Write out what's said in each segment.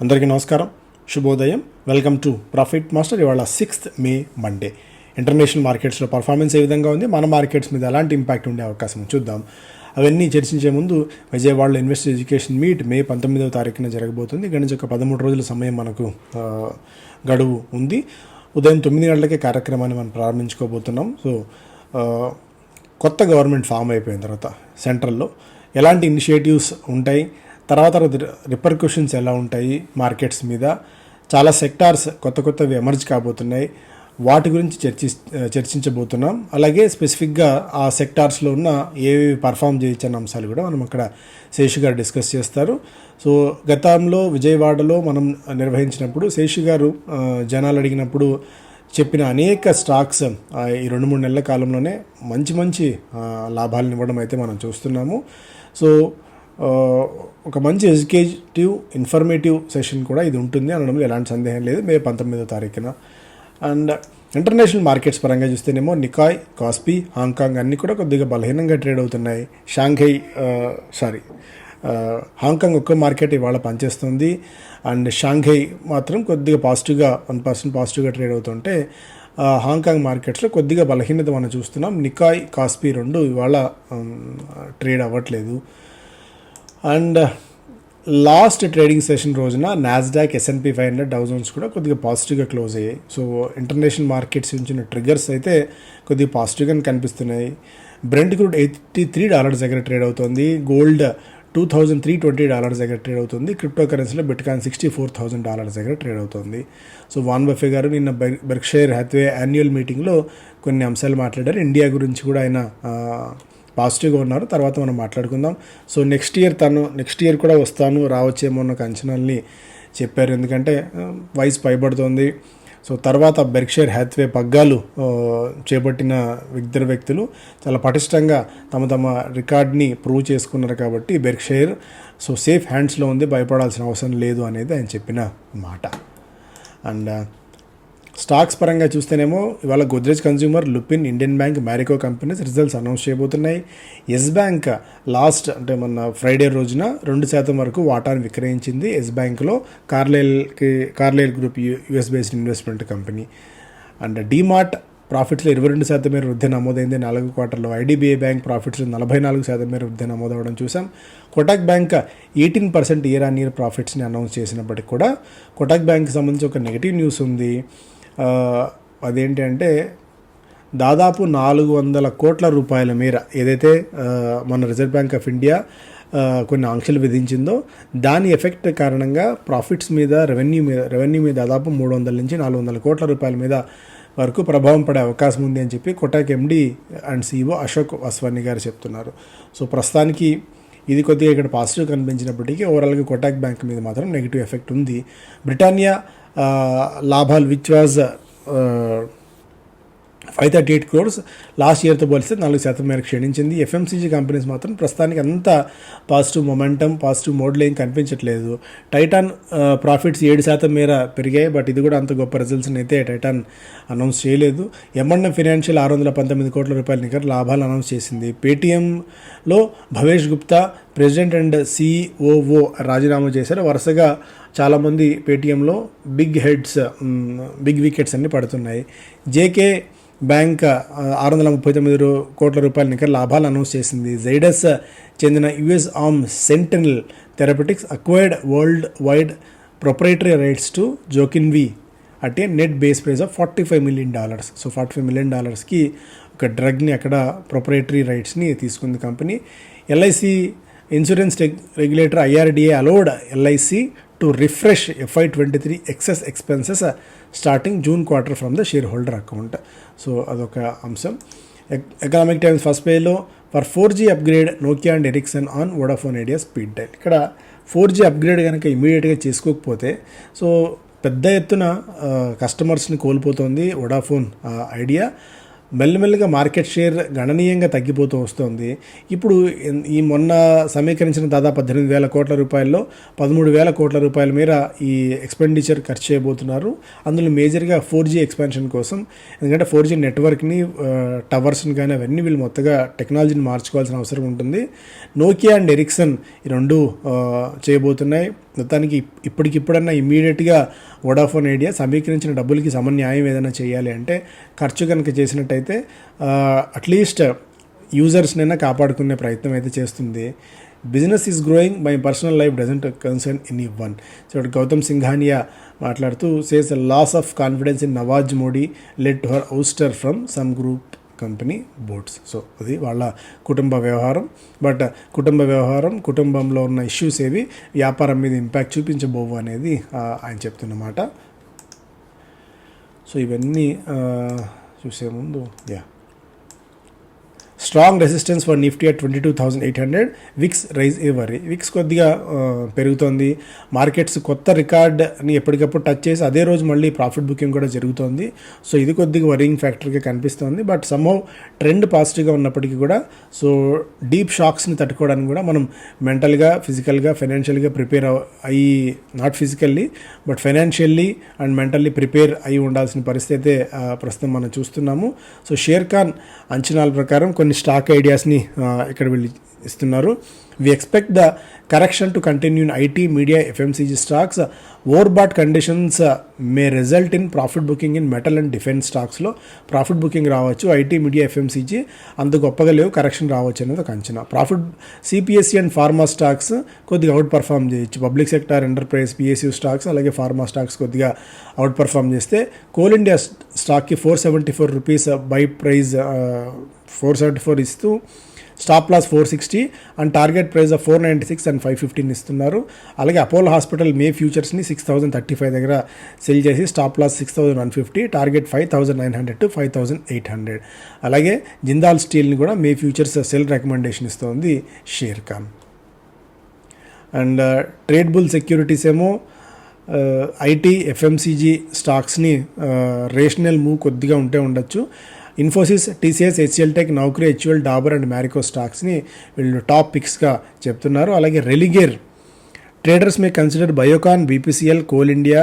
అందరికీ నమస్కారం. శుభోదయం. వెల్కమ్ టు ప్రాఫిట్ మాస్టర్ ఇవాళ సిక్స్త్ మే మండే ఇంటర్నేషనల్ మార్కెట్స్లో పర్ఫార్మెన్స్ ఏ విధంగా ఉంది? మన మార్కెట్స్ మీద ఎలాంటి ఇంపాక్ట్ ఉండే అవకాశం చూద్దాం. అవన్నీ చర్చించే ముందు విజయవాడలో ఇన్వెస్టర్ ఎడ్యుకేషన్ మీట్ మే పంతొమ్మిదవ తారీఖున జరగబోతుంది. ఇక్కడి నుంచి ఒక పదమూడు రోజుల సమయం మనకు గడువు ఉంది. ఉదయం తొమ్మిది గంటలకే కార్యక్రమాన్ని మనం ప్రారంభించుకోబోతున్నాం. సో కొత్త గవర్నమెంట్ ఫామ్ అయిపోయిన తర్వాత సెంట్రల్లో ఎలాంటి ఇనిషియేటివ్స్ ఉంటాయి? తర్వాత రిపర్క్యూషన్స్ ఎలా ఉంటాయి మార్కెట్స్ మీద? చాలా సెక్టార్స్ కొత్త కొత్తవి ఎమర్జ్ కాబోతున్నాయి. వాటి గురించి చర్చి చర్చించబోతున్నాం. అలాగే స్పెసిఫిక్గా ఆ సెక్టార్స్లో ఉన్న ఏవి పర్ఫామ్ చేయించిన అంశాలు కూడా మనం అక్కడ శేషు గారు డిస్కస్ చేస్తారు. సో గతంలో విజయవాడలో మనం నిర్వహించినప్పుడు శేషు గారు జనాలు అడిగినప్పుడు చెప్పిన అనేక స్టాక్స్ ఈ రెండు మూడు నెలల కాలంలోనే మంచి మంచి లాభాలను ఇవ్వడం అయితే మనం చూస్తున్నాము. సో ఒక మంచి ఎడ్యుకేటివ్ ఇన్ఫర్మేటివ్ సెషన్ కూడా ఇది ఉంటుంది. అనడంలో ఎలాంటి సందేహం లేదు. మే పంతొమ్మిదో తారీఖున. అండ్ ఇంటర్నేషనల్ మార్కెట్స్ పరంగా చూస్తేనేమో నికాయ్ కాస్పీ హాంకాంగ్ అన్నీ కూడా కొద్దిగా బలహీనంగా ట్రేడ్ అవుతున్నాయి. షాంఘై సారీ హాంకాంగ్ ఒక్క మార్కెట్ ఇవాళ పనిచేస్తుంది. అండ్ షాంఘై మాత్రం కొద్దిగా పాజిటివ్గా వన్ పర్సెంట్ పాజిటివ్గా ట్రేడ్ అవుతుంటే హాంకాంగ్ మార్కెట్స్లో కొద్దిగా బలహీనత మనం చూస్తున్నాం. నికాయ్ కాస్పీ రెండు ఇవాళ ట్రేడ్ అవ్వట్లేదు. అండ్ లాస్ట్ ట్రేడింగ్ సెషన్ రోజున Nasdaq S and P five hundred thousands కూడా కొద్దిగా పాజిటివ్గా క్లోజ్ అయ్యాయి. సో ఇంటర్నేషనల్ మార్కెట్స్ నుంచి ట్రిగ్గర్స్ అయితే కొద్దిగా పాజిటివ్గా కనిపిస్తున్నాయి. Brent crude eighty three dollars దగ్గర ట్రేడ్ అవుతుంది. Gold two thousand three twenty dollars దగ్గర ట్రేడ్ అవుతుంది. క్రిప్టో కరెన్సీలో bitcoin sixty four thousand dollars దగ్గర ట్రేడ్ అవుతుంది. సో వాన్ బఫే గారు నిన్న బెర్ బెర్క్షైర్ హ్యాత్వే యాన్యువల్ మీటింగ్లో కొన్ని అంశాలు మాట్లాడారు. ఇండియా గురించి కూడా ఆయన పాజిటివ్గా ఉన్నారు. తర్వాత మనం మాట్లాడుకుందాం. సో నెక్స్ట్ ఇయర్ తను నెక్స్ట్ ఇయర్ కూడా వస్తాను రావచ్చేమో అన్న అంచనాల్ని చెప్పారు. ఎందుకంటే వయసు పైబడుతోంది. సో తర్వాత బెర్క్షైర్ హ్యాత్వే పగ్గాలు చేపట్టిన ఇద్దరు వ్యక్తులు చాలా పటిష్టంగా తమ తమ రికార్డ్ని ప్రూవ్ చేసుకున్నారు కాబట్టి బెర్క్షైర్ సో సేఫ్ హ్యాండ్స్లో ఉంది భయపడాల్సిన అవసరం లేదు అనేది ఆయన చెప్పిన మాట. అండ్ స్టాక్స్ పరంగా చూస్తేనేమో ఇవాళ Godrej consumer Lupin Indian bank Marico companies results announce చేయబోతున్నాయి. Yes bank last అంటే మొన్న ఫ్రైడే రోజున రెండు శాతం వరకు వాటాను విక్రయించింది ఎస్ బ్యాంక్లో కార్లైల్కి Carlyle group US based investment company. And DMart ప్రాఫిట్స్లో ఇరవై రెండు శాతం మేర వృద్ధి నమోదైంది. నాలుగు క్వార్టర్లో ఐడిబిఐ బ్యాంక్ ప్రాఫిట్స్లో నలభై నాలుగు శాతం మేర వృద్ధి నమోదవడం చూసాం Kotak bank eighteen percent year on year ప్రాఫిట్స్ని announce చేసినప్పటికీ కూడా కొటాక్ బ్యాంక్కి సంబంధించి ఒక నెగిటివ్ న్యూస్ ఉంది. అదేంటంటే అదేంటి అంటే దాదాపు నాలుగు వందల కోట్ల రూపాయల మేర ఏదైతే మన రిజర్వ్ బ్యాంక్ ఆఫ్ ఇండియా కొన్ని ఆంక్షలు విధించిందో దాని ఎఫెక్ట్ కారణంగా ప్రాఫిట్స్ మీద రెవెన్యూ మీద రెవెన్యూ మీద దాదాపు మూడు వందల నుంచి నాలుగు వందల కోట్ల రూపాయల మీద వరకు ప్రభావం పడే అవకాశం ఉంది అని చెప్పి Kotak MD and CEO Ashok Vaswani గారు చెప్తున్నారు. సో ప్రస్తుతానికి ఇది కొద్దిగా ఇక్కడ పాజిటివ్ కనిపించినప్పటికీ ఓవరాల్గా కొటాక్ బ్యాంక్ మీద మాత్రం నెగిటివ్ ఎఫెక్ట్ ఉంది. బ్రిటానియా లాభాలు which was five thirty eight crores. Last ఇయర్తో పోలిస్తే నాలుగు శాతం మేరకు క్షీణించింది. ఎఫ్ఎంసీజీ కంపెనీస్ మాత్రం ప్రస్తుతానికి అంత పాజిటివ్ మొమెంటం పాజిటివ్ మోడ్లో ఏం కనిపించట్లేదు. టైటాన్ ప్రాఫిట్స్ ఏడు శాతం మేర పెరిగాయి. బట్ ఇది కూడా అంత గొప్ప రిజల్ట్స్ని అయితే టైటాన్ అనౌన్స్ చేయలేదు. ఎంఎన్ఎం ఫినాన్షియల్ ఆరు వందల పంతొమ్మిది కోట్ల రూపాయల నికర లాభాలు అనౌన్స్ చేసింది. పేటీఎంలో Bhavesh Gupta president and COO రాజీనామా చేశారు. వరుసగా చాలామంది పేటీఎంలో బిగ్ హెడ్స్ బిగ్ వికెట్స్ అన్ని పడుతున్నాయి. జేకే బ్యాంక్ ఆరు వందల ముప్పై తొమ్మిది కోట్ల రూపాయల నికర లాభాలు అనౌన్స్ చేసింది. జైడస్ చెందిన US arm Sentynl therapeutics acquired worldwide proprietary rights to Zokinvy at a net base price of forty five million dollars. So forty five million డాలర్స్కి ఒక డ్రగ్ని అక్కడ ప్రొపరేటరీ రైట్స్ని తీసుకుంది company. LIC insurance regulator IRDA allowed LIC to refresh FY twenty three excess expenses starting June quarter from the share holder account so అదొక అంశం. Economic times first పేలో for four G upgrade Nokia and Ericsson on Vodafone Idea speed dial ఇక్కడ four G upgrade కనుక ఇమీడియట్గా చేసుకోకపోతే so పెద్ద ఎత్తున కస్టమర్స్ని కోల్పోతుంది వోడాఫోన్ ఐడియా మెల్లమెల్లగా మార్కెట్ షేర్ గణనీయంగా తగ్గిపోతూ వస్తుంది. ఇప్పుడు ఈ మొన్న సమీకరించిన దాదాపు పద్దెనిమిది వేల కోట్ల రూపాయల్లో పదమూడు వేల కోట్ల రూపాయల మేర ఈ ఎక్స్పెండిచర్ ఖర్చు చేయబోతున్నారు. అందులో మేజర్గా ఫోర్ జీ ఎక్స్పాన్షన్ కోసం ఎందుకంటే ఫోర్ జీ నెట్వర్క్ని టవర్స్ని కానీ అవన్నీ వీళ్ళు మొత్తగా టెక్నాలజీని మార్చుకోవాల్సిన అవసరం ఉంటుంది. నోకియా అండ్ ఎరిక్సన్ ఈ రెండు చేయబోతున్నాయి. మొత్తానికి ఇప్పటికిప్పుడన్నా ఇమ్మీడియట్గా వోడాఫోన్ ఐడియా సమీకరించిన డబ్బులకి సమన్యాయం ఏదైనా చేయాలి అంటే ఖర్చు కనుక చేసినట్టయితే అట్లీస్ట్ యూజర్స్నైనా కాపాడుకునే ప్రయత్నం అయితే చేస్తుంది. Business is growing my personal life doesn't concern any one. So Gautam Singhania మాట్లాడుతూ says loss of confidence in Nawaz Modi led to her ouster from some group. Company boats so అది వాళ్ళ కుటుంబ వ్యవహారం. But కుటుంబ వ్యవహారం కుటుంబంలో ఉన్న issues ఏవి వ్యాపారం మీద ఇంపాక్ట్ చూపించబోవు అనేది ఆయన చెప్తున్నమాట. సో ఇవన్నీ చూసే ముందు yeah strong resistance for Nifty at twenty two thousand eight hundred VIX rise every? VIX కొద్దిగా పెరుగుతోంది. మార్కెట్స్ కొత్త రికార్డ్ని ఎప్పటికప్పుడు టచ్ చేసి అదే రోజు మళ్ళీ ప్రాఫిట్ బుకింగ్ కూడా జరుగుతోంది. సో ఇది కొద్దిగా వరింగ్ ఫ్యాక్టర్గా కనిపిస్తోంది. బట్ సమ్హౌ ట్రెండ్ పాజిటివ్గా ఉన్నప్పటికీ కూడా సో డీప్ షాక్స్ని తట్టుకోవడానికి కూడా మనం మెంటల్గా ఫిజికల్గా ఫైనాన్షియల్గా ప్రిపేర్ అయ్యి not physically but financially and mentally prepare అయి ఉండాల్సిన పరిస్థితి అయితే ప్రస్తుతం మనం చూస్తున్నాము. సో షేర్ ఖాన్ అంచనాల ప్రకారం కొన్ని స్టాక్ ఐడియాస్ని ఇక్కడ వీళ్ళు ఇస్తున్నారు. We expect the correction to continue in IT media FMCG stocks overbought conditions may result in profit booking in metal and defence స్టాక్స్లో ప్రాఫిట్ బుకింగ్ రావచ్చు. ఐటీ మీడియా ఎఫ్ఎంసీజీ అంత గొప్పగా లేవు కరెక్షన్ రావచ్చు అనేది ఒక అంచనా. Profit CPSE and pharma stocks కొద్దిగా అవుట్ పర్ఫామ్ చేయొచ్చు public sector enterprise PSU stocks అలాగే ఫార్మా స్టాక్స్ కొద్దిగా అవుట్ పర్ఫామ్ చేస్తే coal India స్టాక్కి four seventy four rupees buy price four seventy four ఇస్తూ stop loss four sixty and target price of four ninety six and five fifteen ఇస్తున్నారు. అలాగే Apollo hospital May ఫ్యూచర్స్ని six thousand thirty five దగ్గర sell చేసి stop loss six thousand one fifty target five thousand nine hundred to five thousand eight hundred. అలాగే జిందాల్ స్టీల్ని కూడా May futures sell recommendation ఇస్తోంది Sharekhan and uh, trade bull securities ఏమో uh, IT FMCG స్టాక్స్ని uh, rational move కొద్దిగా ఉంటే ఉండొచ్చు. Infosys TCS HCL tech Naukri HUL Dabur and Marico స్టాక్స్ని వీళ్ళు టాప్ పిక్స్గా చెప్తున్నారు. అలాగే Religare traders may consider Biocon BPCL coal India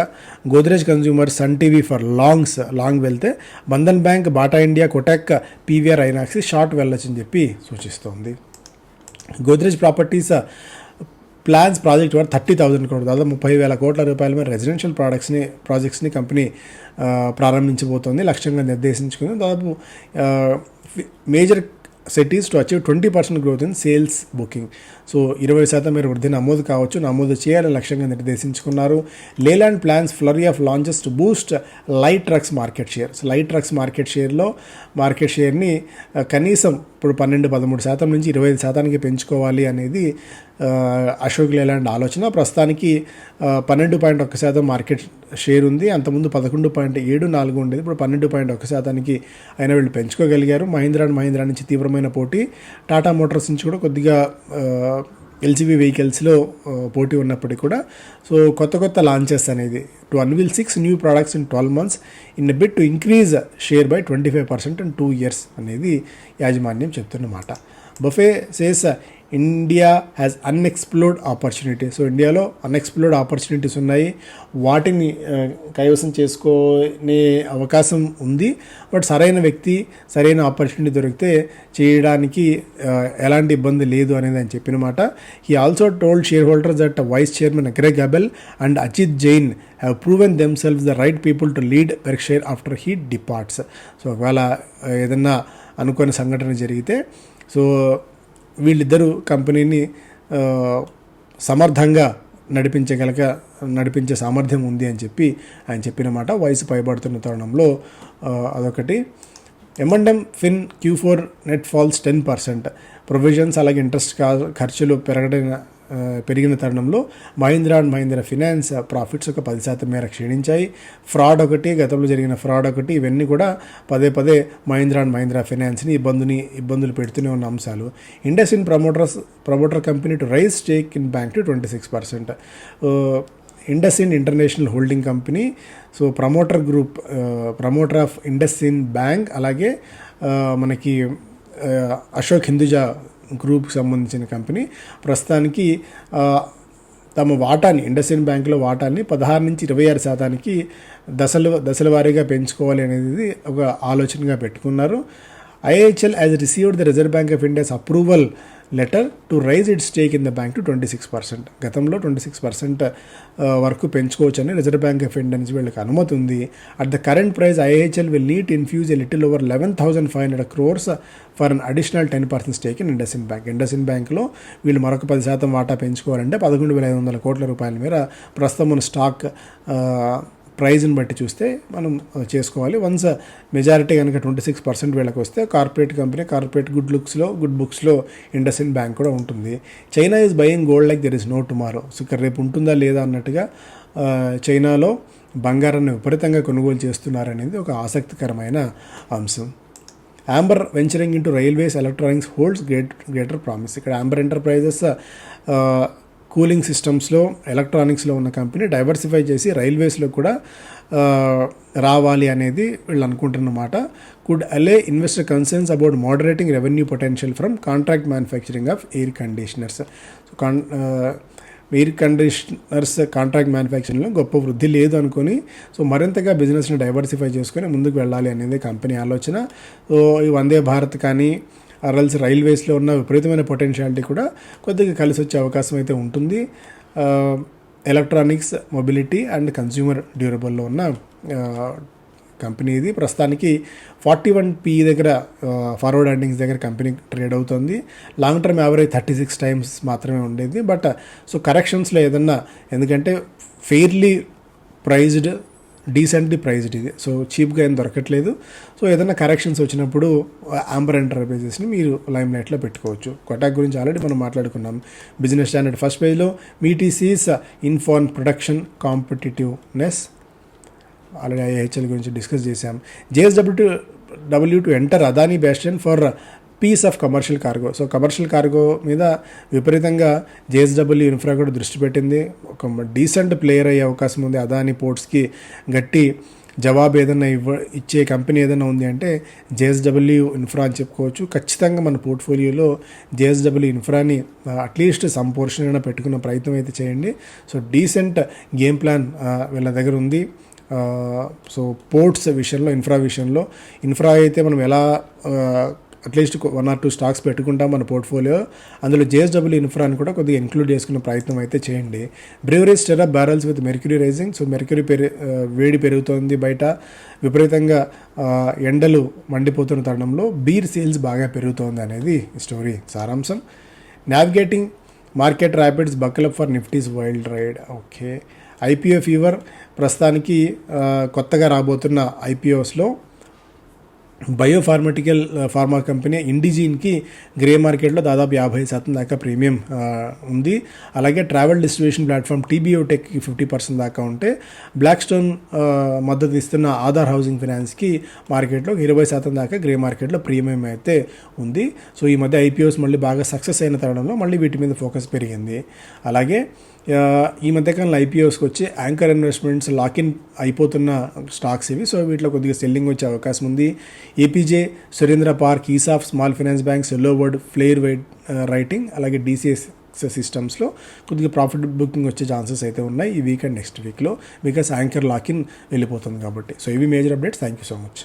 Godrej consumer Sun TV for longs long వెళ్తే Bandhan bank Bata India Kotak PVR INOX short వెళ్ళొచ్చని చెప్పి సూచిస్తోంది. Godrej properties plans project వారు thirty thousand కోట్లు దాదాపు ముప్పై వేల కోట్ల రూపాయల మీద రెసిడెన్షియల్ ప్రోడక్ట్స్ని ప్రాజెక్ట్స్ని కంపెనీ ప్రారంభించబోతోంది లక్ష్యంగా నిర్దేశించుకుంది. దాదాపు major cities to achieve twenty percent growth in sales booking so ఇరవై శాతం మీరు వృద్ధి నమోదు కావచ్చు నమోదు చేయాలని లక్ష్యంగా నిర్దేశించుకున్నారు. Leyland plans flurry of launches to boost light trucks market share so light trucks market షేర్లో market షేర్ని కనీసం ఇప్పుడు పన్నెండు పదమూడు శాతం నుంచి ఇరవై ఐదు శాతానికి పెంచుకోవాలి అనేది అశోక్ లేలాండ్ ఆలోచన? ప్రస్తుతానికి పన్నెండు పాయింట్ ఒక్క శాతం మార్కెట్ షేర్ ఉంది. అంతకుముందు పదకొండు పాయింట్ ఏడు నాలుగు ఉండేది. ఇప్పుడు పన్నెండు పాయింట్ ఒక్క శాతానికి అయినా వీళ్ళు పెంచుకోగలిగారు. మహీంద్రా అండ్ మహీంద్రా నుంచి తీవ్రమైన పోటీ. టాటా మోటార్స్ నుంచి కూడా కొద్దిగా ఎల్జీబీ వెహికల్స్లో పోటీ ఉన్నప్పటికీ కూడా. సో కొత్త కొత్త లాంచెస్ అనేది. To unveil six new products in twelve months. In bid to increase share by twenty five percent in two years అనేది యాజమాన్యం చెప్తున్నమాట Buffett says India has unexplored opportunity so ఇండియాలో అన్ఎక్స్ప్లోర్డ్ ఆపర్చునిటీస్ ఉన్నాయి. వాటిని కైవసం చేసుకునే అవకాశం ఉంది. బట్ సరైన వ్యక్తి సరైన ఆపర్చునిటీ దొరికితే చేయడానికి ఎలాంటి ఇబ్బంది లేదు అనేది ఆయన చెప్పిన మాట. He also told share holder that vice chairman Greg Abel and Ajit Jain have proven them self the right people to lead share after he departs so ఒకవేళ ఏదన్నా అనుకోని సంఘటన జరిగితే సో వీళ్ళిద్దరూ కంపెనీని సమర్థంగా నడిపించగలక నడిపించే సామర్థ్యం ఉంది అని చెప్పి ఆయన చెప్పిన మాట వయసు పైబడుతున్న తరుణంలో అదొకటి. M and M fin Q four net falls ten percent provisions అలాగే ఇంట్రెస్ట్ ఖర్చులు పెరగడిన పెరిగిన తరుణంలో Mahindra and Mahindra finance profits ఒక పది శాతం మేర క్షీణించాయి. ఫ్రాడ్ ఒకటి గతంలో జరిగిన ఫ్రాడ్ ఒకటి ఇవన్నీ కూడా పదే పదే మహీంద్రా అండ్ మహీంద్రా ఫినాన్స్ని ఇబ్బందిని ఇబ్బందులు పెడుతూనే ఉన్న అంశాలు. IndusInd promoters promoter company to raise stake in bank to twenty six percent. IndusInd international holding company so promoter group promoter of IndusInd bank అలాగే మనకి అశోక్ హిందుజా గ్రూప్కి సంబంధించిన కంపెనీ ప్రస్తుతానికి తమ వాటాని ఇండస్ఇండ్ బ్యాంకులో వాటాన్ని పదహారు నుంచి ఇరవై ఆరు శాతానికి దశలు దశల వారీగా పెంచుకోవాలి అనేది ఒక ఆలోచనగా పెట్టుకున్నారు. IHL has received the reserve bank of India's approval letter to raise it stake in the bank to twenty six percent గతంలో ట్వంటీ సిక్స్ పర్సెంట్ వరకు పెంచుకోవచ్చని రిజర్వ్ బ్యాంక్ ఆఫ్ ఇండియా నుంచి వీళ్ళకి అనుమతి ఉంది. At the current price IHL will need infuse a little over eleven thousand five hundred crores for an additional ten percent stake in IndusInd bank IndusInd బ్యాంక్లో వీళ్ళు మరొక పది శాతం వాటా పెంచుకోవాలంటే పదకొండు వేల ఐదు వందల కోట్ల రూపాయల మేర ప్రస్తుతం ఉన్న స్టాక్ ప్రైజ్ని బట్టి చూస్తే మనం చేసుకోవాలి. వన్స్ మెజారిటీ కనుక ట్వంటీ సిక్స్ పర్సెంట్ వీళ్ళకి వస్తే కార్పొరేట్ కంపెనీ కార్పొరేట్ గుడ్ లుక్స్లో గుడ్ బుక్స్లో ఇండస్ఇన్ బ్యాంక్ కూడా ఉంటుంది. China is buying gold like there is no tomorrow. So ఇక్కడ రేపు ఉంటుందా లేదా అన్నట్టుగా చైనాలో బంగారాన్ని విపరీతంగా కొనుగోలు చేస్తున్నారనేది ఒక ఆసక్తికరమైన అంశం. Amber venturing into railways electronics holds great greater promise ఇక్కడ యాంబర్ ఎంటర్ప్రైజెస్ కూలింగ్ సిస్టమ్స్లో ఎలక్ట్రానిక్స్లో ఉన్న కంపెనీ డైవర్సిఫై చేసి రైల్వేస్లో కూడా రావాలి అనేది వీళ్ళు అనుకుంటున్నమాట. Could allay investor concerns about moderating revenue potential from contract manufacturing of air conditioners can air conditioners contract మ్యానుఫ్యాక్చరింగ్లో గొప్ప వృద్ధి లేదు అనుకుని సో మరింతగా బిజినెస్ని డైవర్సిఫై చేసుకొని ముందుకు వెళ్ళాలి అనేది కంపెనీ ఆలోచన. సో ఈ వందే భారత్ కానీ అరల్స్ రైల్వేస్లో ఉన్న విపరీతమైన పొటెన్షియాలిటీ కూడా కొద్దిగా కలిసి వచ్చే అవకాశం అయితే ఉంటుంది. ఎలక్ట్రానిక్స్ మొబిలిటీ అండ్ కన్స్యూమర్ డ్యూరబుల్లో ఉన్న కంపెనీ ఇది. ప్రస్తుతానికి ఫార్టీ వన్ పీ దగ్గర ఫార్వర్డ్ ఎండింగ్స్ దగ్గర కంపెనీ ట్రేడ్ అవుతుంది. Long term average thirty six times మాత్రమే ఉండేది. బట్ సో కరెక్షన్స్లో ఏదన్నా ఎందుకంటే ఫెయిర్లీ ప్రైజ్డ్ డీసెంట్లీ ప్రైజ్డ్ ఇది. సో చీప్గా ఏం దొరకట్లేదు. సో ఏదైనా కరెక్షన్స్ వచ్చినప్పుడు ఆంబర్ ఎంటర్ప్రైజెస్ని మీరు లైమ్ లైట్లో పెట్టుకోవచ్చు. కొటాక్ గురించి ఆల్రెడీ మనం మాట్లాడుకున్నాం. బిజినెస్ స్టాండర్డ్ ఫస్ట్ పేజ్లో మీటీసీస్ inform production competitiveness already IHL గురించి డిస్కస్ చేశాం. JSW W to enter Adani best for piece of commercial cargo. So commercial cargo మీద విపరీతంగా జేఎస్డబ్ల్యూ ఇన్ఫ్రా కూడా దృష్టి పెట్టింది. ఒక డీసెంట్ ప్లేయర్ అయ్యే అవకాశం ఉంది. అదాని పోర్ట్స్కి గట్టి జవాబు ఏదైనా ఇవ్వ ఇచ్చే కంపెనీ ఏదైనా ఉంది అంటే జేఎస్డబ్ల్యూ ఇన్ఫ్రా అని చెప్పుకోవచ్చు. ఖచ్చితంగా మన పోర్ట్ఫోలియోలో జేఎస్డబ్ల్యూ ఇన్ఫ్రాని అట్లీస్ట్ సంపోర్షన్ అయినా పెట్టుకున్న ప్రయత్నం అయితే చేయండి. సో డీసెంట్ గేమ్ ప్లాన్ వీళ్ళ దగ్గర ఉంది. సో పోర్ట్స్ విషయంలో ఇన్ఫ్రా విషయంలో. ఇన్ఫ్రా అయితే మనం ఎలా at least one or two stocks పెట్టుకుంటాం మన పోర్ట్ఫోలియో అందులో జేఎస్డబ్ల్యూ ఇన్ఫ్రాని కూడా కొద్దిగా ఇంక్లూడ్ చేసుకునే ప్రయత్నం అయితే చేయండి. Breweries stir up barrels with mercury rising so mercury peri వేడి పెరుగుతోంది బయట. విపరీతంగా ఎండలు మండిపోతున్న తరుణంలో బీర్ సేల్స్ బాగా పెరుగుతోంది అనేది స్టోరీ సారాంశం. Navigating market rapids buckle up for Nifty's wild ride okay IPO fever ప్రస్తుతానికి కొత్తగా రాబోతున్న ఐపీఓస్లో బయోఫార్మటికల్ ఫార్మా కంపెనీ ఇండిజీన్కి గ్రే మార్కెట్లో దాదాపు యాభై శాతం దాకా ప్రీమియం ఉంది. అలాగే ట్రావెల్ డిస్ట్రిబ్యూషన్ ప్లాట్ఫామ్ టీబీఓటెక్కి ఫిఫ్టీ పర్సెంట్ దాకా ఉంటే బ్లాక్ స్టోన్ మద్దతు ఇస్తున్న ఆధార్ హౌసింగ్ ఫైనాన్స్కి మార్కెట్లో ఇరవై శాతం దాకా గ్రే మార్కెట్లో ప్రీమియం అయితే ఉంది. సో ఈ మధ్య ఐపీఓస్ మళ్ళీ బాగా సక్సెస్ అయిన తరుణంలో మళ్ళీ వీటి మీద ఫోకస్ పెరిగింది. అలాగే ఈ మధ్యకాలంలో ఐపీఓస్కి వచ్చి యాంకర్ ఇన్వెస్ట్మెంట్స్ లాకిన్ అయిపోతున్న స్టాక్స్ ఇవి. సో వీటిలో కొద్దిగా సెల్లింగ్ వచ్చే అవకాశం ఉంది. APJ Surendra Park ESAF small finance bank Cello World Flair wait writing అలాగే డీసీఎస్ సిస్టమ్స్లో కొద్దిగా ప్రాఫిట్ బుకింగ్ వచ్చే ఛాన్సెస్ అయితే ఉన్నాయి ఈ వీక్ అండ్ నెక్స్ట్ వీక్లో. బికాస్ యాంకర్ లాకిన్ వెళ్ళిపోతుంది కాబట్టి. సో ఇవి major updates. Thank you so much.